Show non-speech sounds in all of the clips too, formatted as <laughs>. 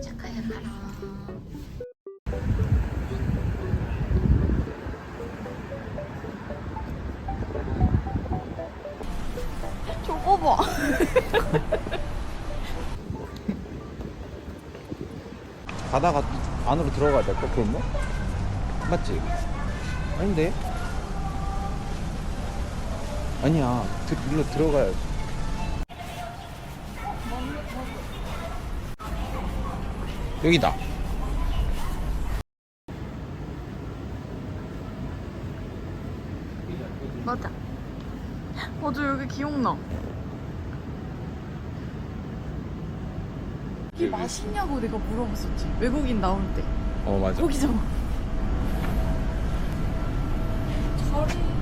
착하게 가라. 저거 봐. 가다가 안으로 들어가야 될까 그럼 뭐? 맞지? 아닌데? 아니야 그 일로 들어가야지 여기다 맞아. 맞아 여기 기억나. 이게 맛있냐고 내가 물어봤었지. 외국인 나올 때. 어 맞아 거기잖아. 자리.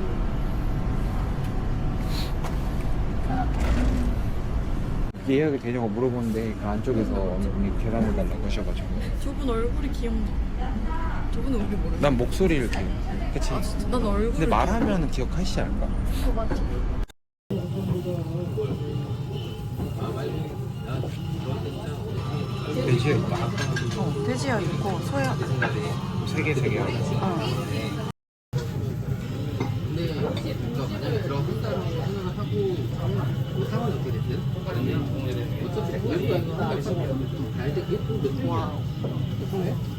예약이 되냐고 물어보는데 그 안쪽에서 어느 분이 계산해 달라고 하셔가지고 저분 얼굴이 기억나. 저분은 우리 모르. 난 목소리를 기억 그치? 아 진짜 난 얼굴. 근데 말하면 기억하시지 않을까? 어, 맞지. 돼지에 있다 어, 돼지야 있고 소야. 세개 세개 하나 어.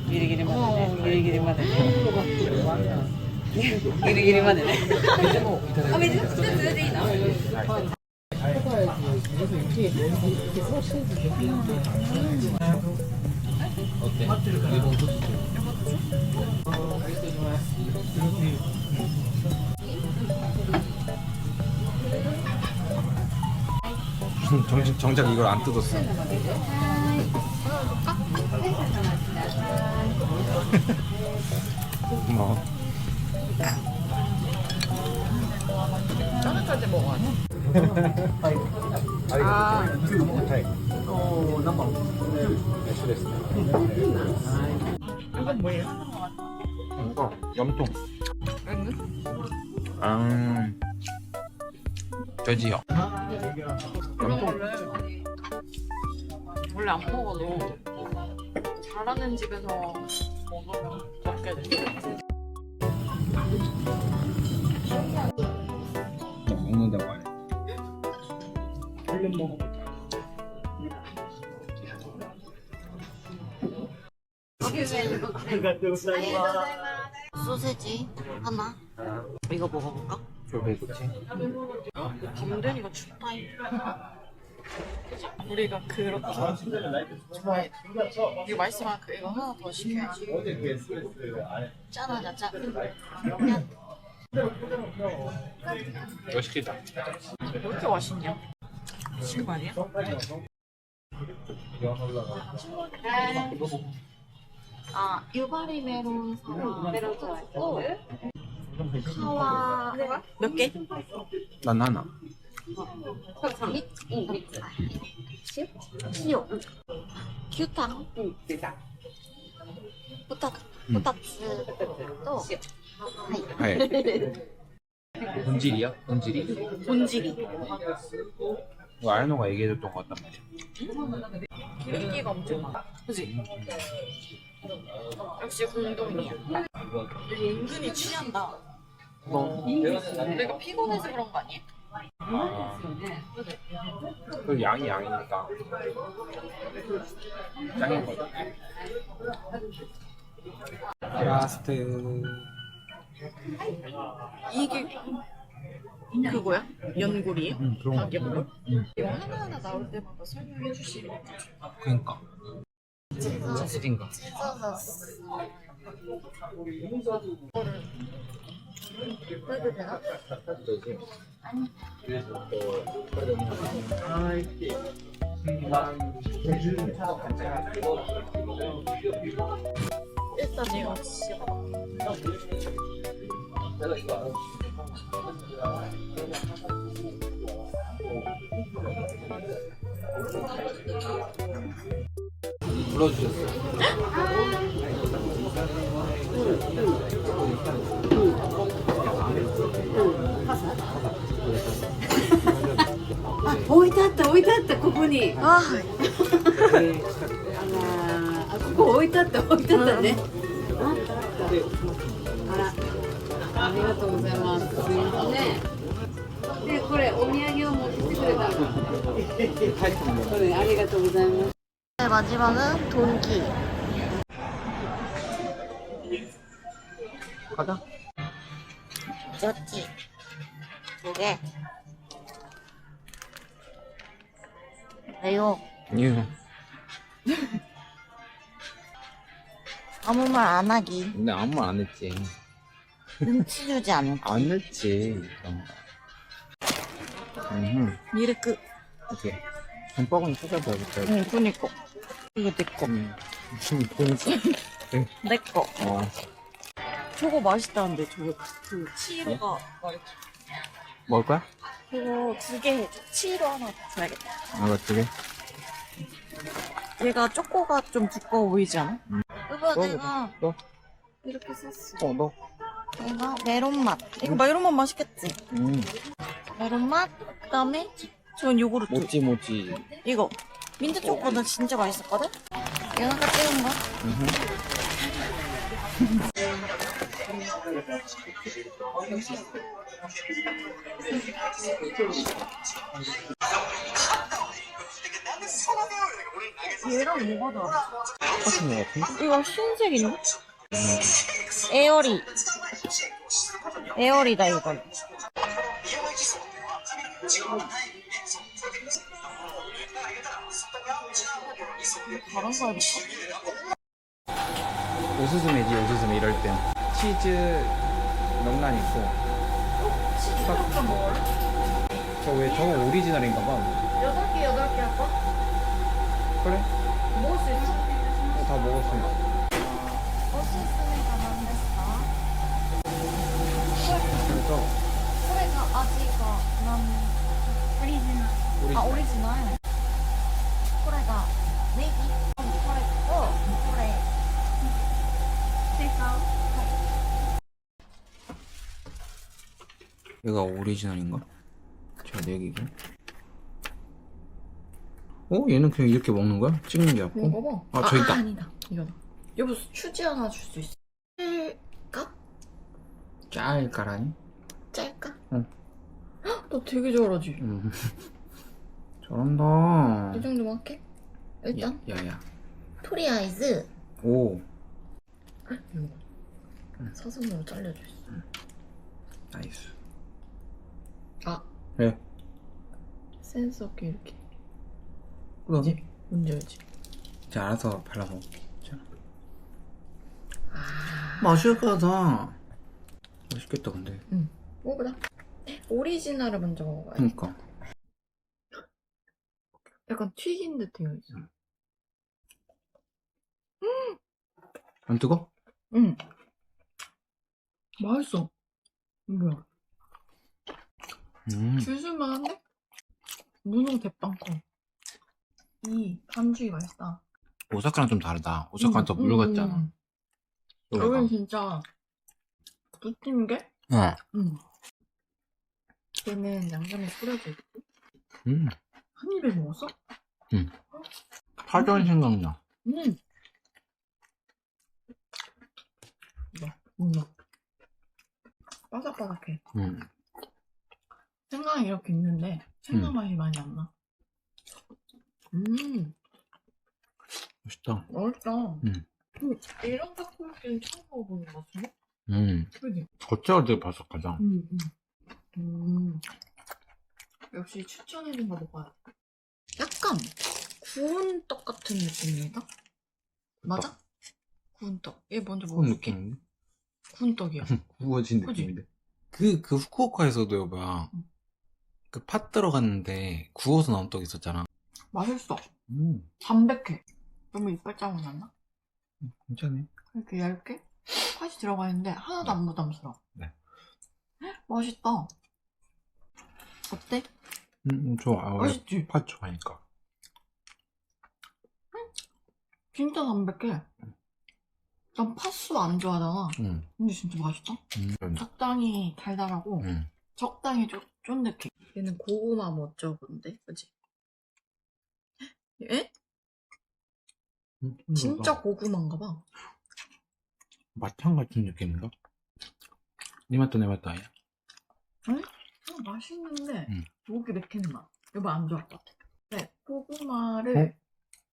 ギリギリまでね。ギリギリまでね。ギリギリまでね。あ、水一つでいいの？<laughs> 정, 정작 이걸 안 뜯었어. 고마워 <laughs> 짜증까지 먹어야 돼. 아, 이건 뭐예요? 이거 염통. 아. 돼지요 염통 원래 안 먹어도 잘하는 집에서 먹으면 먹게 돼. 먹는다고 해 소세지 하나. 이거 먹어볼까? 왜 좋지? 밤되니까 춥다. 우리가 그렇게 좋아해. 이거 맛있으면 그 이거 하나 더 시켜야지. 짠하자 짠. 시키자 왜 이렇게 맛있냐? 미친 거 아니야? 아 유바리 메론 사와 메론 들어있고 사와 몇 개? 난 하나 시오 규탕 부탁 음. 부탁스 또 하이 네 본질이야? 본질이? 본지기 이거 아이노가 얘기해줬던 것 같단 말이야 기름기가 엄청 많아 그지? 역시 공동이야 은근히 취한다 뭐? 내가 피곤해서 그런 거 아니야? 아, 그 양이 양이니까 짱인 거지 라스트 이게 그거야? 연골이에요? 응 그런 거. 이거 하나하나 나올 때마다 설명해 주시면 그니까 되나? 되지 일단 이거 씹어 プロジュースあ、置いてあった置いてあったここに。あ、はい。あ、ここ置いてあった置いてあったね。あっあ。あら、ありがとうございます。すみません。でこれお土産を持ってきてくれた。はい、ありがとうございます。 마지막은 동기. 가자. 좋지. 두 개. 왜요? 유. 아무 말 안 하기. 근데 아무 말 안 했지. 눈치 주지 않을 안 했지. 음. 미르크. 오케이. 좀 뻐근히 찾아봐야겠다. 응, 그니까. 이거 내 거. 음. 그러니까. <laughs> 내 거. 어. 저거 맛있다는데, 저거. 그, 치로가 말했지. 먹을 거야? 그거 두 개 해줘. 치로 하나 줘야겠다. 아, 이거 두 개? 얘가 초코가 좀 두꺼워 보이지 않아? 음. 이거 너, 내가 너. 이렇게 샀어. 어, 너. 이거 메론 맛. 이거 메론 맛 맛있겠지? 음. 메론 맛. 그다음에 전 요구르트. 모찌, 모찌. 이거 민트 초코는 진짜 맛있었거든. 하나 찍은 거. 얘랑 뭐가 다르지? 똑같은 거 같은데? 이거 흰색인데? 에어리. 에어리다, 이건. 다른 거 해볼까? 오스스메지, 오스스메 이럴 땐. 치즈 명란 있고. 치즈 좀 먹을래? 저 왜, 저거 오리지널인가 봐. 여덟 개, 여덟 개 할까? 그래? 먹을 수 있어? 어, 다 먹었으니까. 오스스메가 만났어. 그래서. 오리지 널. 아 소래. 얘가 오리지널인가? 제가 내기고. 어? 얘는 그냥 이렇게 먹는 거야? 찍는 게 없고? 먹어봐. 아, 저 있다. 아니다. 이거다. 여보 휴지 하나 줄 수 있어? 짤까? 짤까라니? 짤까? 응. 헉, 너 되게 잘하지. 음. <laughs> 잘한다. 이 정도만 할게. 일단 야, 야, 야. 토리 아이즈. 오, 이거 사슴으로 잘려져 있어. 나이스. 아 왜? 센스 없게 이렇게. 이제 뭔지 알지? 이제 알아서 발라서. 자. 맛있을 거다. 맛있겠다, 근데. 먹어보자. 오리지널을 먼저 먹어봐야 돼. 그니까. 약간 튀긴 듯해요. 이제. 안 뜨거? 응. 맛있어. 뭐야? 음. 줄줄만한데? 문어 대빵콩. 이 반죽이 맛있다. 오사카랑 좀 다르다. 오사카는 더 물 같잖아. 음. 여긴 진짜 붙은 게? 어. 응. 얘는 양념이 뿌려져 있고 음. 한 입에 먹었어? 파전 생각나. 응. 이거 문어. 바삭바삭해. 음. 생강이 이렇게 있는데 생강 음. 맛이 많이 안 나. 음, 맛있다. 맛있다. 음. 음, 이런 닭고기는 처음 먹어보는 것 같은데? 음. 그지? 겉에가 되게 바삭하다. 음, 음. 음. 역시 추천해준 거 먹어야 돼. 약간 구운 떡 같은 느낌이다? 맞아? 구운 떡. 얘 먼저 그런 먹어. 느낌인데? 구운 떡이야. <laughs> 구워진? 느낌인데. 그, 그 후쿠오카에서도 여보야. 응. 그팥 들어갔는데 구워서 나온 떡 있었잖아. 맛있어. 음. 담백해. 너무 이빨 짜고 났나? 괜찮네. 이렇게 얇게 팥이 들어가 있는데 하나도 안 부담스러워. 네. 맛있다. 어때? 음, 좋아. 아, 원래 맛있지? 팥 좋아하니까. 진짜 담백해. 난 팥수 안 좋아하잖아. 응. 근데 진짜 맛있다. 음. 적당히 달달하고 응. 적당히 쫀, 쫀득해. 얘는 고구마 멋져 보는데, 그지? 예? 음, 진짜 고구마인가 봐. 마탕 같은 느낌인가? 네 맛도 내 맛도 아니야. 어, 맛있는데 음. 목이 맥히는 맛. 이거 안 좋아할 것 같아. 네, 고구마를 어?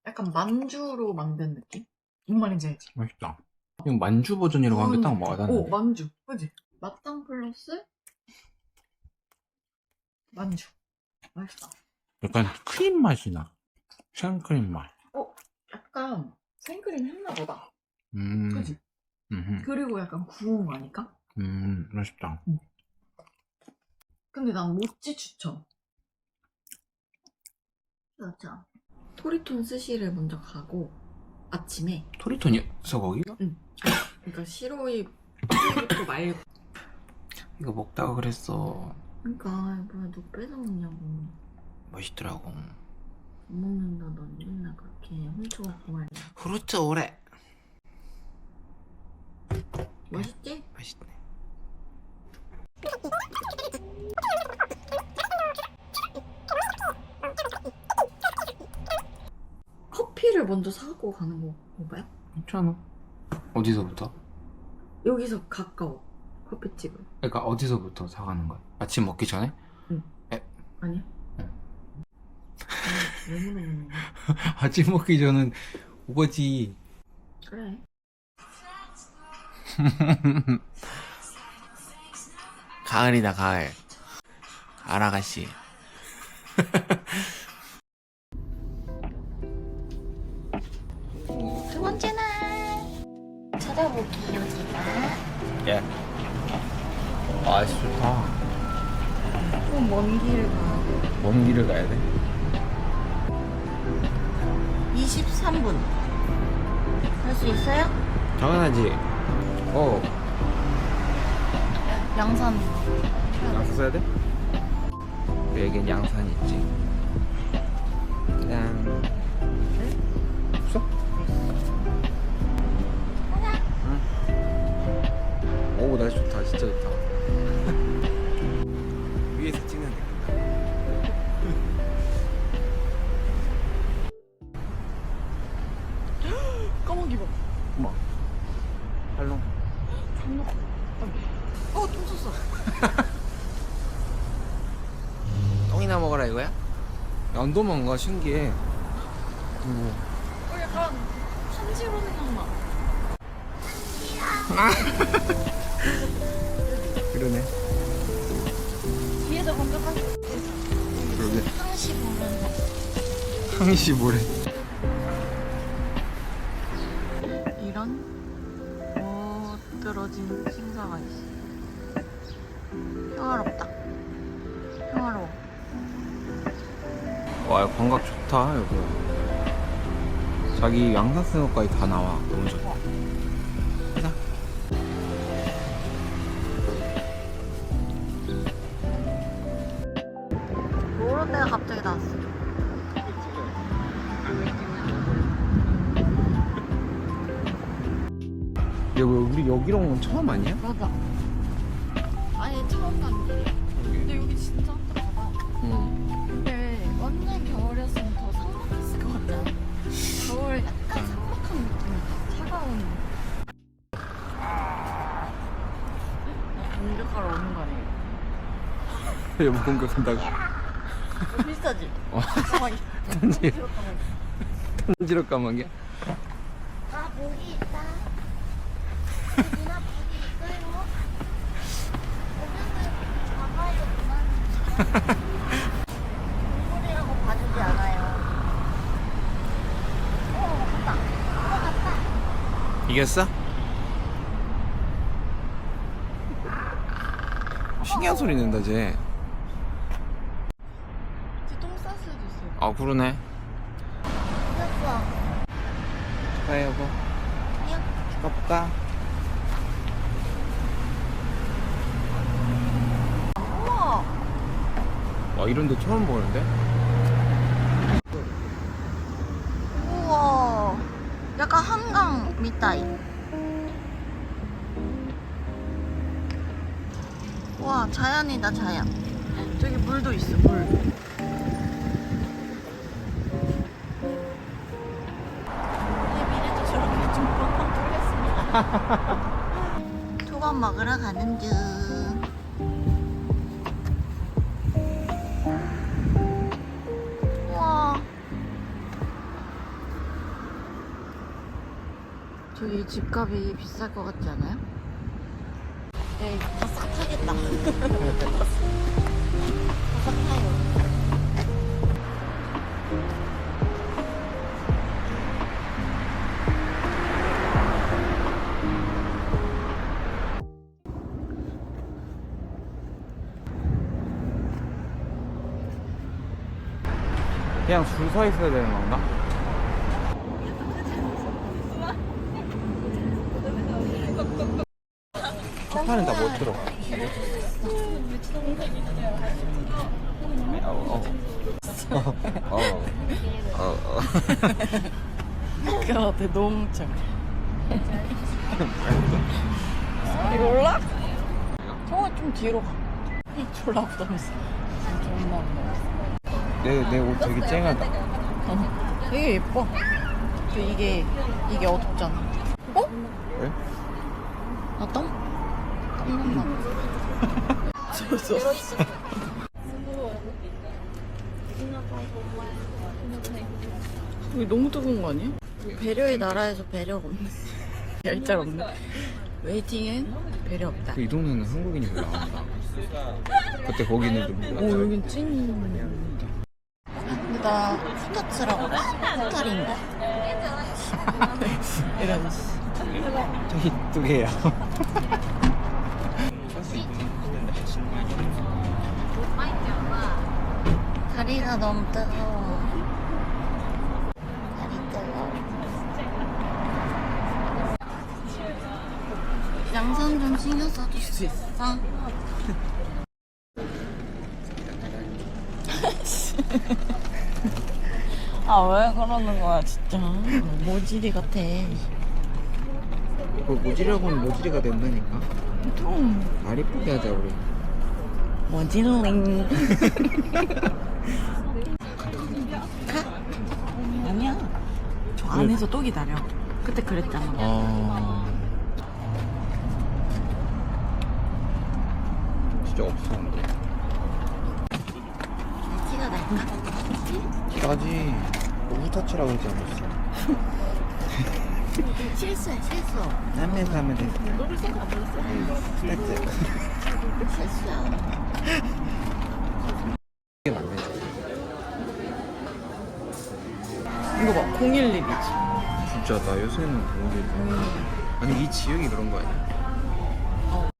약간 만주로 만든 느낌? 뭔 말인지 알지? 맛있다. 이거 만주 버전이라고 한 게딱 와닿네. 오, 만주. 그지? 맛당 플러스 만주. 맛있다. 약간 크림 맛이 나. 생크림 맛. 약간 생크림 했나 보다. 음. 그지? 음, 그리고 약간 구운 거 아닐까? 음, 맛있다. 근데 난 모찌 추천. 맞아. 토리톤 스시를 먼저 가고 아침에 토리톤이 있어 거기가? 그러니까 시로이 토리토 말고 이거 먹다가 그랬어. 그러니까 뭐야 너 뺏어 먹냐고 맛있더라고. 안 먹는다 넌 맨날 그렇게 훔쳐갖고 말이야 후루츠 오래. 맛있지? 맛있네. 커피를 먼저 사고 가는 거 뭔가요? 괜찮아. 어디서부터? 여기서 가까워 커피집은 그러니까 어디서부터 사가는 거야? 아침 먹기 전에? 아니야? 왜 물어보는 거야? <laughs> 아침 먹기 전은 오버지. 그래 <laughs> 가을이다 가을. 아라가씨. <laughs> 두 번째 날 찾아볼게요 제가 예. 아 좋다. 좀먼 길을 가야 돼먼 길을 가야 돼? 23분 할 수 있어요? 당연하지. 어. 양산 양산 써야 돼? 여긴 양산 있지. 짠. 안 도망가 신기해. 뭐. 어, 약간 산지로 생각나. <laughs> 그러네. 뒤에서 공격할 수 그러네. 상시 보면 항시 뭐래? 이런 못 들어진 신사가 있어. 평화롭다. 와 광각 좋다 여기. 자기 양산 쓰는 것까지 다 나와. 너무 좋다. 가자. 요런 데가 갑자기 나왔어. 여기 우리 여기로 온건 처음 아니야? 맞아. 아니, 처음 간 길이야. 근데 여기 진짜 한적하다 응. 공격하러 오는 거 아니에요? <laughs> 여보 공격한다고. 비슷하지? <laughs> 어. 까마귀. 단지 단지로 까마귀야. 아 목이 있다 누나 목이 있어요? 오면은 잡아요 누나 동물이라고 봐주지 않아요 어 갔다 어 갔다 이겼어? 신기한 소리 낸다 쟤. 똥 쌌을 수도 있어요. 아 그러네. 이겼어 축하해 여보. 안녕 축하 볼까? 우와! 와 이런데 처음 보는데? 우와 약간 한강 미타이 와 자연이다 자연 저기 물도 있어, 물. 이 토건 <laughs> 먹으러 가는 중. 우와. 저기 집값이 비쌀 것 같지 않아요? 네, 다싹 타겠다. <laughs> 다싹 타요. 그냥 줄 서 있어야 되는 건가? 첫판은 다 못 들어. 어, 어. 어. 어, 어. 야 대동청 이거 올라? 성아 좀 뒤로 가 졸라 부담했어 존나 부담했어 내, 내옷 되게 쨍하다. 어, 되게 예뻐 그 이게 이게 어둡잖아 어? 왜? 나 땀? 이게 너무 뜨거운 거 아니야? 배려의 나라에서 배려가 없네 얄짤 없네 웨이팅엔 배려 없다 이 동네는 한국인이 별로 안 온다. 그때 거기는 좀오 몰랐잖아. 여긴 찐 근데 나 후타츠라고 그래 후타린가 이런 저기 두 개야. 다리가 너무 뜨거워. 다리 뜨거워. 양산 좀 신경 써줄 수 있어? <laughs> 아 왜 그러는 거야 진짜 모질이 같아 그 모지라고는 모지리가 된다니까. 통 말 이쁘게 하자 우리. 모질링 <laughs> 아니야 저 안에서 또 기다려 그때 그랬잖아 아. 진짜 없었는데. 티가 날까? 나지. 우타치라고 하지 않았어. 실수해 실수 남에서 하면 돼. 스태트. 실수야 진짜 나 요새는 게 아니 이 지역이 그런 거 아니야?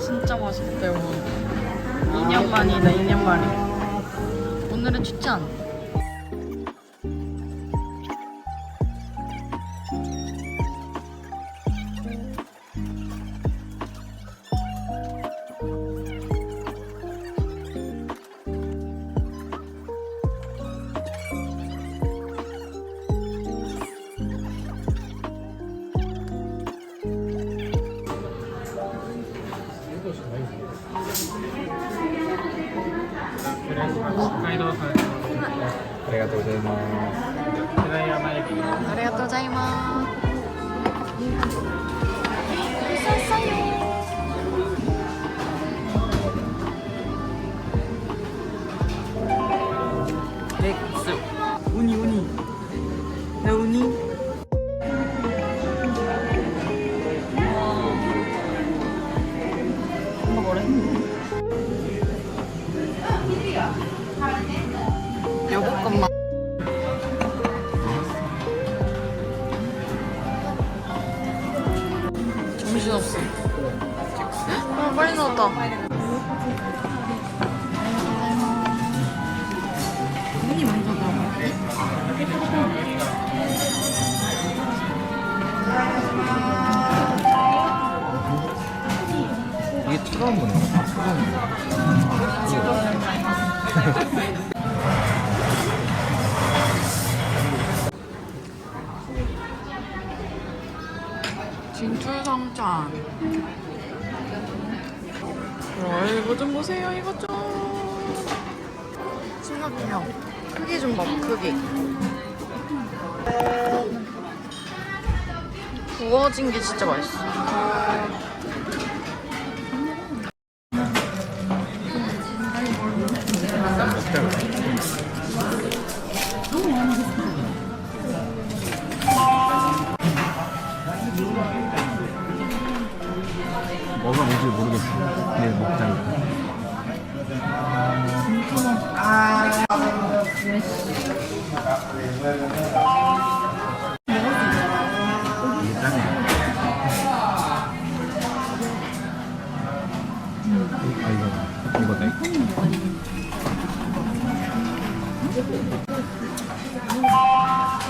진짜 맛있대 요 2년 만이다 2년 만에 오늘은 추천 내가 또 이제 뭐 아리가또 자이마 맥주 정신없어. 아, 빨리 나왔다. 눈이 많이 나다. 이게 차가운 거네. 아, 차가운 거. <laughs> 진출 성찬. 와, 이거 좀 보세요, 이거 좀. 신호대요 크기 좀 봐, 크기. 구워진 게 진짜 맛있어. 아.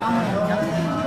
그래도 이거 엄청 많이